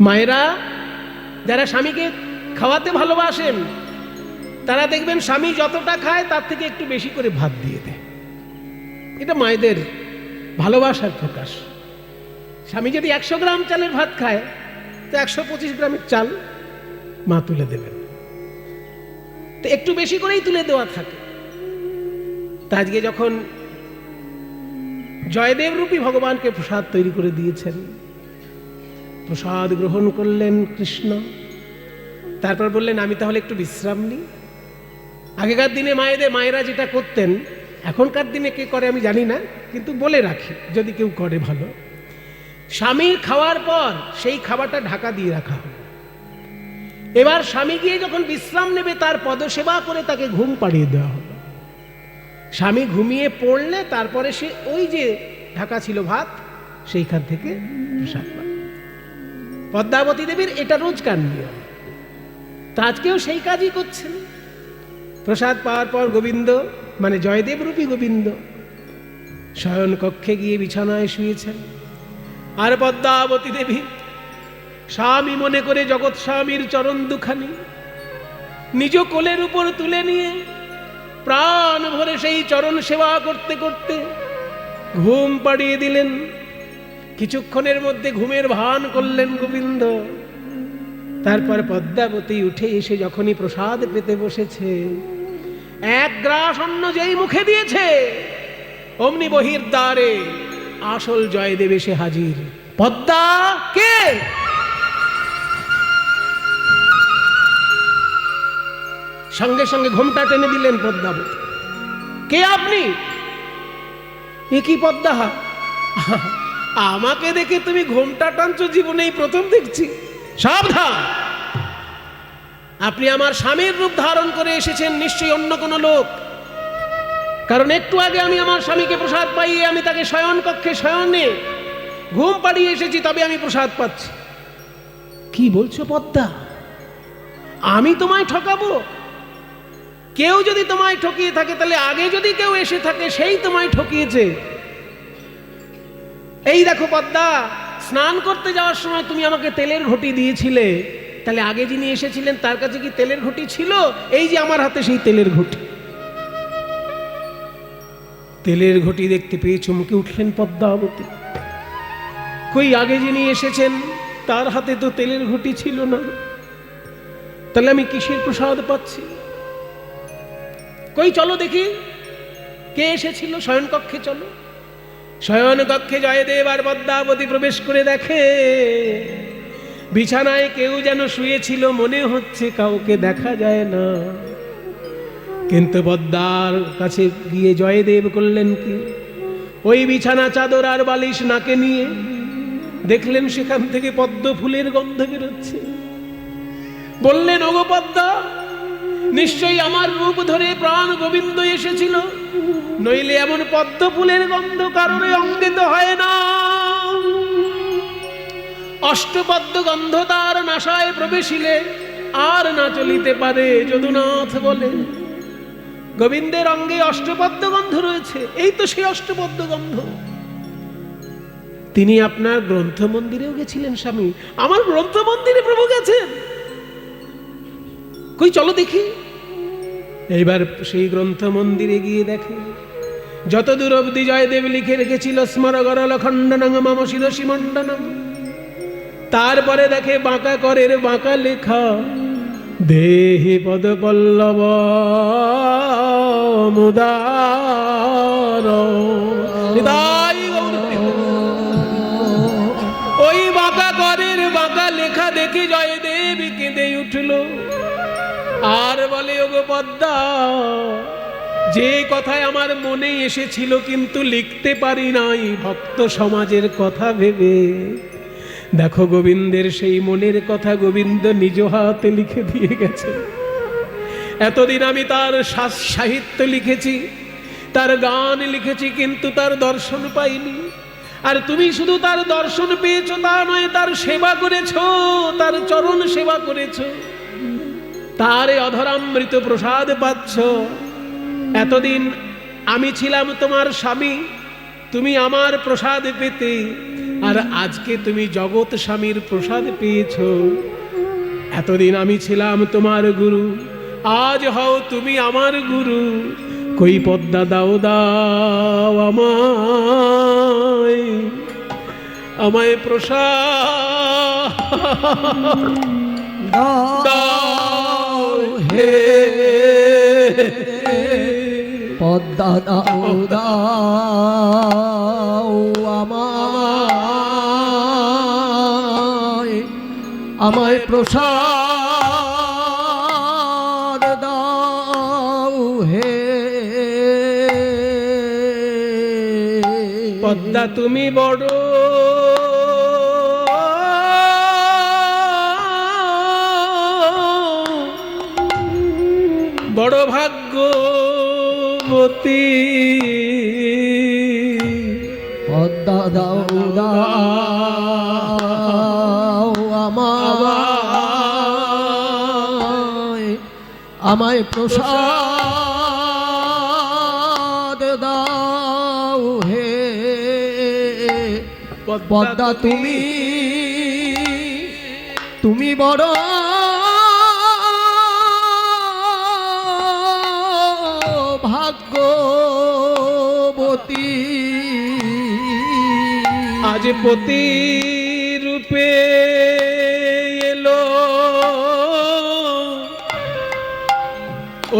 মায়েরা, যারা স্বামীকে খাওয়াতে ভালোবাসেন, তারা দেখবেন স্বামী যতটা খায় তার থেকে একটু বেশি করে ভাত দিয়ে দেয়। এটা মায়েদের ভালোবাসার প্রকাশ। স্বামী যদি একশো গ্রাম চালের ভাত খায়, তো একশো পঁচিশ গ্রামের চাল মা তুলে দেবেন। তো একটু বেশি করেই তুলে দেওয়া থাকে। তা আজকে যখন জয়দেব রূপী ভগবানকে প্রসাদ তৈরি করে দিয়েছেন প্রসাদ গ্রহণ করলেন কৃষ্ণ। তারপর বললেন, আমি তাহলে একটু বিশ্রাম নিই। আগেকার দিনে মায়েদের মায়েরা যেটা করতেন, এখনকার দিনে কে করে আমি জানি না, কিন্তু বলে রাখি, যদি কেউ করে ভালো। স্বামীর খাওয়ার পর সেই খাবারটা ঢাকা দিয়ে রাখা এবার স্বামী গিয়ে যখন বিশ্রাম নেবে, তার পদসেবা করে তাকে ঘুম পাড়িয়ে দেওয়া হবে। স্বামী ঘুমিয়ে পড়লে তারপরে সে ওই যে ঢাকা ছিল ভাত, সেইখান থেকে প্রসাদ পদ্মাবতী দেবীর এটা রোজকার নিয়ম তা আজকেও সেই কাজই করছেন। প্রসাদ পাওয়ার পর গোবিন্দ মানে জয়দেব রূপী গোবিন্দ, শয়ন কক্ষে গিয়ে বিছানায় শুয়েছেন। আর পদ্মাবতী দেবী, স্বামী মনে করে জগৎ স্বামীর চরণ দুখানি, নিজ কোলের উপর তুলে নিয়ে প্রাণ ভরে সেই চরণ সেবা করতে করতে ঘুম পাড়িয়ে দিলেন কিছুক্ষণের মধ্যে ঘুমের ভান করলেন গোবিন্দ। তারপর পদ্মাবতী উঠে এসে যখনই প্রসাদ পেতে বসেছে, এক গ্রাস অন্ন যেই মুখে দিয়েছে, অমনি বহির দ্বারে আসল জয়দেব এসে হাজির। পদ্মা, কে? সঙ্গে সঙ্গে ঘোমটা টেনে দিলেন পদ্মাবতী। কে আপনি? এ কি পদ্মা? আমাকে দেখে তুমি ঘোমটা টানছো জীবনেই প্রথম দেখছি। সাবধান। আপনি আমার স্বামীর রূপ ধারণ করে এসেছেন নিশ্চয়ই অন্য কোনো লোক। কারণ একটু আগে আমি আমার স্বামীকে প্রসাদ পাইয়ে আমি তাকে শয়ন কক্ষে শয়নে ঘুম পাড়িয়ে এসেছি তবে আমি প্রসাদ পাচ্ছি। কি বলছো পদ্মা? আমি তোমায় ঠকাবো? কেউ যদি তোমায় ঠকিয়ে থাকে তাহলে আগে যদি কেউ এসে থাকে সেই তোমায় ঠকিয়েছে। এই দেখো পদ্মা, স্নান করতে যাওয়ার সময় তুমি আমাকে তেলের ঘটি দিয়েছিলে। তাহলে আগে যিনি এসেছিলেন, তার কাছে কি তেলের ঘটি ছিল? এই যে আমার হাতে সেই তেলের ঘটি। তেলের ঘটি দেখতে পেয়ে চমকে উঠলেন পদ্মাবতী কই, আগে যিনি এসেছেন, তার হাতে তো তেলের ঘটি ছিল না। তাহলে আমি কিসের প্রসাদ পাচ্ছি? কই, চলো দেখি। কে এসেছিল? শয়নকক্ষে চলো। শয়নকক্ষে জয়দেব আর পদ্মাবতী প্রবেশ করে দেখে। বিছানায় কেউ যেন শুয়েছিল, মনে হচ্ছে কাউকে দেখা যায় না। কিন্তু পদ্মার কাছে গিয়ে জয়দেব করলেন কি? ওই বিছানা চাদর আর বালিশ নাকে নিয়ে দেখলেন সেখান থেকে পদ্ম ফুলের গন্ধ বেরোচ্ছে। বললেন, ওগো পদ্মা, নিশ্চয়ই আমার রূপ ধরে প্রাণ গোবিন্দ এসেছিল। নইলে এমন পদ্ম ফুলের গন্ধ কারণে অঙ্গিত হয় না। অষ্টপদ্ম গন্ধ তার নাসায় প্রবেশিলে আর না চলিতে পারে, যদুনাথ বলে। গোবিন্দের অঙ্গে অষ্টপদ্ম গন্ধ রয়েছে, এই তো সেই অষ্টপদ্ম গন্ধ। তিনি আপনার গ্রন্থ মন্দিরেও গেছিলেন, স্বামী। আমার গ্রন্থ মন্দিরে প্রভু গেছেন। কই, চলো দেখি। এইবার সেই গ্রন্থ মন্দিরে গিয়ে দেখে। যত দূর অব্দি জয়দেব লিখে রেখেছিল স্মরগর লখণ্ডন শিদশি মণ্ডনম তারপরে দেখে বাঁকা করের বাঁকা লেখা, দেহে পদ পল্লব মুদার আর বলে, ওগো যে কথায় আমার মনে এসেছিল কিন্তু লিখতে পারি নাই, ভক্ত সমাজের কথা ভেবে। দেখো গোবিন্দের সেই মনের কথা গোবিন্দ নিজ হাতে লিখে দিয়ে গেছে। এতদিন আমি তার সা- সাহিত্য লিখেছি, তার গান লিখেছি কিন্তু তার দর্শন পাইনি। আর তুমি শুধু তার দর্শন পেয়েছ তা নয়, তার সেবা করেছ, তার চরণ সেবা করেছ। তার এই অধরামৃত প্রসাদ পাচ্ছ। এতদিন আমি ছিলাম তোমার স্বামী তুমি আমার প্রসাদ পেতে আর আজকে তুমি জগৎ স্বামীর প্রসাদ পেয়েছ। এতদিন আমি ছিলাম তোমার গুরু আজ হও তুমি আমার গুরু কই পদ্মা দাও দাও আমায় আমায় প্রসাদ দাও। হে পদ্মা দাও দাও আমায় আমায় প্রসাদ দাও হে। পদ্মা তুমি বড় বড় ভাগ্যবতী। পদ্মা দাও দাও আমায় আমায় প্রসাদ দাও হে। পদ্মা তুমি। তুমি বড় পতি রূপে এলো।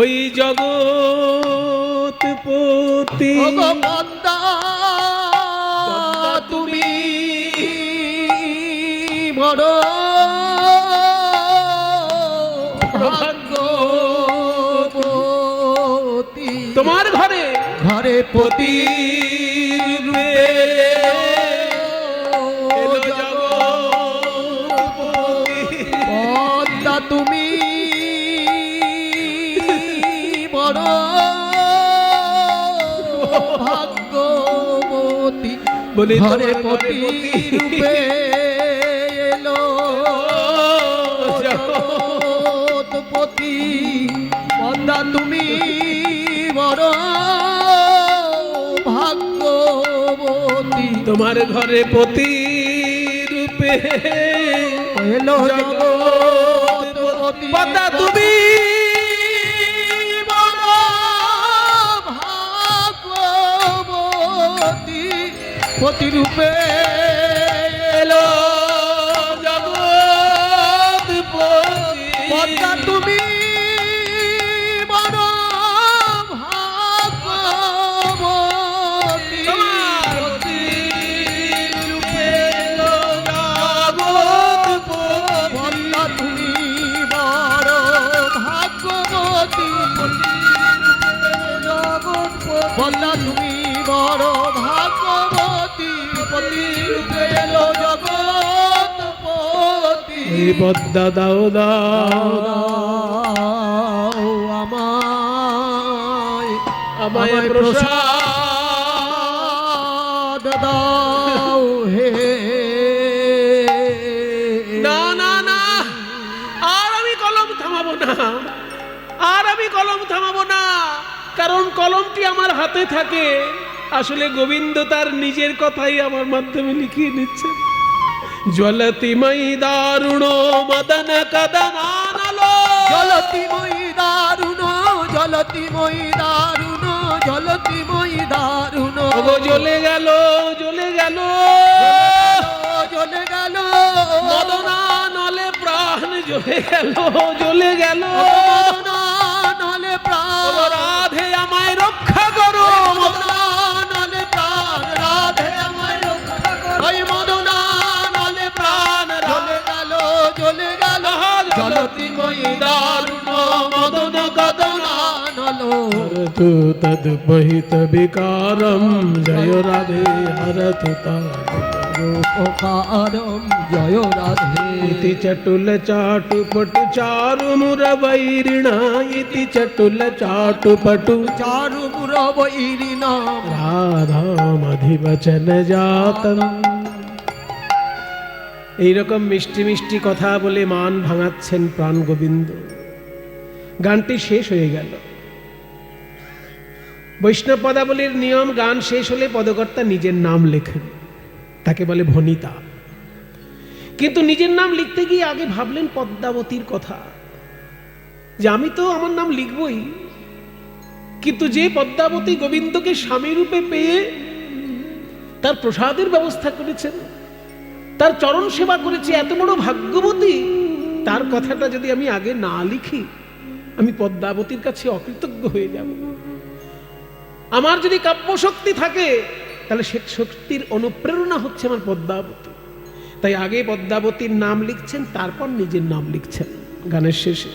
ওই জগৎ পতি ওগো পদ্মা তুমি বড় তোমার ঘরে ঘরে পতি তুমি বড় ভাগ্যবতী। বলি ঘরে তোমার পতি রূপে এলো। জগৎপতি পদ্মা তুমি বড় ভাগ্যবতী। তোমার ঘরে পতি রূপে এলো পদ্মা তুমি প্রতিরূপে পদ্মা দাও। দাও আমায় প্রসাদ দাও হে। না না না আর আমি কলম থামাবো না। আর আমি কলম থামাবো না কারণ কলমটি আমার হাতে থাকে। আসলে গোবিন্দ তার নিজের কথাই আমার মাধ্যমে লিখিয়ে নিচ্ছে জ্বলতি মৈ দারুণ মদন কদনানলো জলতি মই দারুণ জলতি মই দারুণ ওগো জ্বলে গেল জ্বলে গেল জ্বলে গেল মদনা নলে প্রাণ জ্বলে গেল জ্বলে গেল মদনা জয় রাধে ইতি চটুল চাটুপটু চারু মুরবৈরিণ ইতি চটুল চাটুপটু চারু মুরবৈরি নাম রাধামধিবচন জাতম এইরকম মিষ্টি মিষ্টি কথা বলে মান ভাঙাচ্ছেন প্রাণ গোবিন্দ গানটি শেষ হয়ে গেল বৈষ্ণব পদাবলীর নিয়ম গান শেষ হলে পদকর্তা নিজের নাম লেখেন। তাকে বলে ভনিতা। কিন্তু নিজের নাম লিখতে গিয়ে আগে ভাবলেন পদ্মাবতীর কথা। যে আমি তো আমার নাম লিখবই। কিন্তু যে পদ্মাবতী গোবিন্দকে স্বামী রূপে পেয়ে তার প্রসাদের ব্যবস্থা করেছেন, তার চরণ সেবা করেছে, এত বড় ভাগ্যবতী, তার কথাটা যদি আমি আগে না লিখি, আমি পদ্মাবতীর কাছে অকৃতজ্ঞ হয়ে যাব। আমার যদি কাব্য শক্তি থাকে, তাহলে সে শক্তির অনুপ্রেরণা হচ্ছে আমার পদ্মাবতী। তাই আগে পদ্মাবতীর নাম লিখছেন, তারপর নিজের নাম লিখছেন গানের শেষে।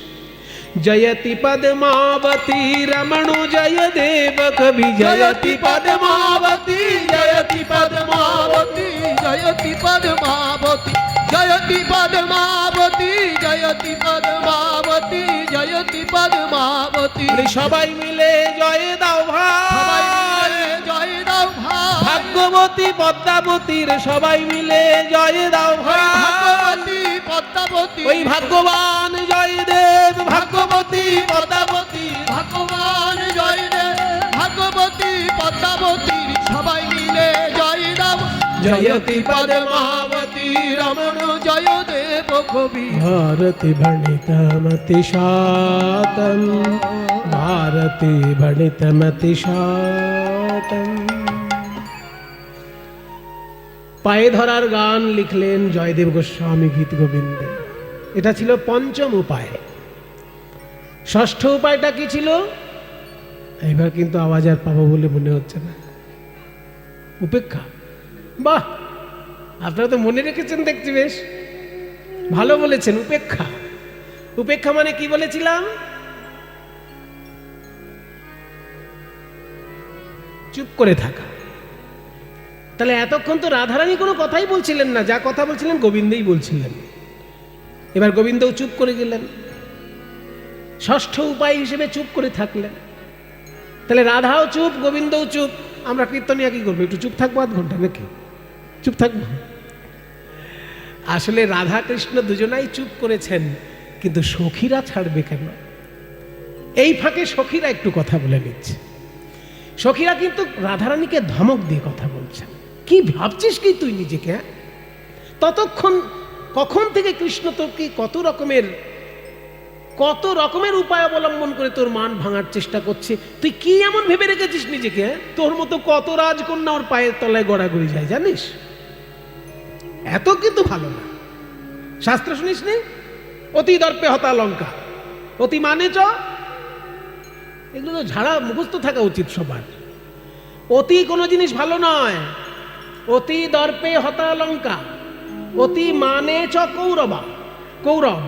জয়তি পদ্মাবতী, রমণু জয় দেব কবি, জয়তি পদ্মাবতী জয়তি পদ্মাবতী জয়তি পদ্মাবতী জয়তি পদ্মাবতী জয়তি পদ্মাবতী জয়তি পদ্মাবতী। সবাই মিলে জয় দাও ভাগ্যবতী পদ্মাবতীর সবাই মিলে জয় দাও ভাগবতী পদ্মাবতী। ওই ভাগ্যবান জয় দেব ভাগ্যবতী পদ্মাবতী ভগবান জয় রে ভাগবতী পদ্মাবতী সবাই মিলে জয় দাও। জয়তি পদ্মাবতী রমণ জয় দেব কবি ভারতি ভণিতমতি শাতম ভারতি ভণিতমতি শাতম পায়ে ধরার গান লিখলেন জয়দেব গোস্বামী গীত গোবিন্দে। এটা ছিল পঞ্চম উপায়। ষষ্ঠ উপায়টা কি ছিল? এবার কিন্তু আওয়াজ আর পাবো বলে মনে হচ্ছে না। উপেক্ষা। বাহ! আপনারা তো মনে রেখেছেন দেখছি বেশ। ভালো বলেছেন, উপেক্ষা। উপেক্ষা মানে কি বলেছিলাম? চুপ করে থাকা। তাহলে এতক্ষণ তো রাধারানী কোনো কথাই বলছিলেন না, যা কথা বলছিলেন গোবিন্দই বলছিলেন। এবার গোবিন্দও চুপ করে গেলেন। ষষ্ঠ উপায় হিসেবে চুপ করে থাকলেন। তাহলে রাধাও চুপ, গোবিন্দও চুপ, আমরা কীর্তনিয়া কি করব, একটু চুপ থাকব আধ ঘণ্টা নাকি? চুপ থাকব? আসলে রাধা কৃষ্ণ দুজনাই চুপ করেছেন, কিন্তু সখীরা ছাড়বে কেন? এই ফাঁকে সখীরা একটু কথা বলে নিচ্ছে। সখীরা কিন্তু রাধারানীকে ধমক দিয়ে কথা বলছেন। কি ভাবছিস কি তুই নিজেকে? ততক্ষণ কখন থেকে কৃষ্ণ তোকে কত রকমের কত রকমের উপায় অবলম্বন করে তোর মান ভাঙার চেষ্টা করছে? তুই কি এমন ভেবে রেখেছিস নিজেকে? তোর মতো কত রাজকন্যা ওর পায়ের তলায় গড়াগড়ি যায়, জানিস? এত কিন্তু ভালো না। শাস্ত্র শুনিস নি? অতি দর্পে হতা লঙ্কা। অতি মানে চ, এগুলো ঝাড়া মুখস্থ থাকা উচিত সবার। অতি কোনো জিনিস ভালো নয়। অতি দর্পে হতা লঙ্কা, অতি মানে চ কৌরবা। কৌরব।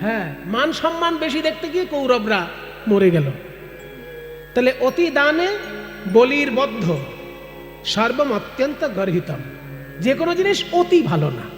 হ্যাঁ মান সম্মান বেশি দেখতে গিয়ে কৌরবরা মরে গেল। তাহলে অতি দানে বলির বদ্ধ সর্বম অত্যন্ত গর্হিতম। যে কোনো জিনিস অতি ভালো না।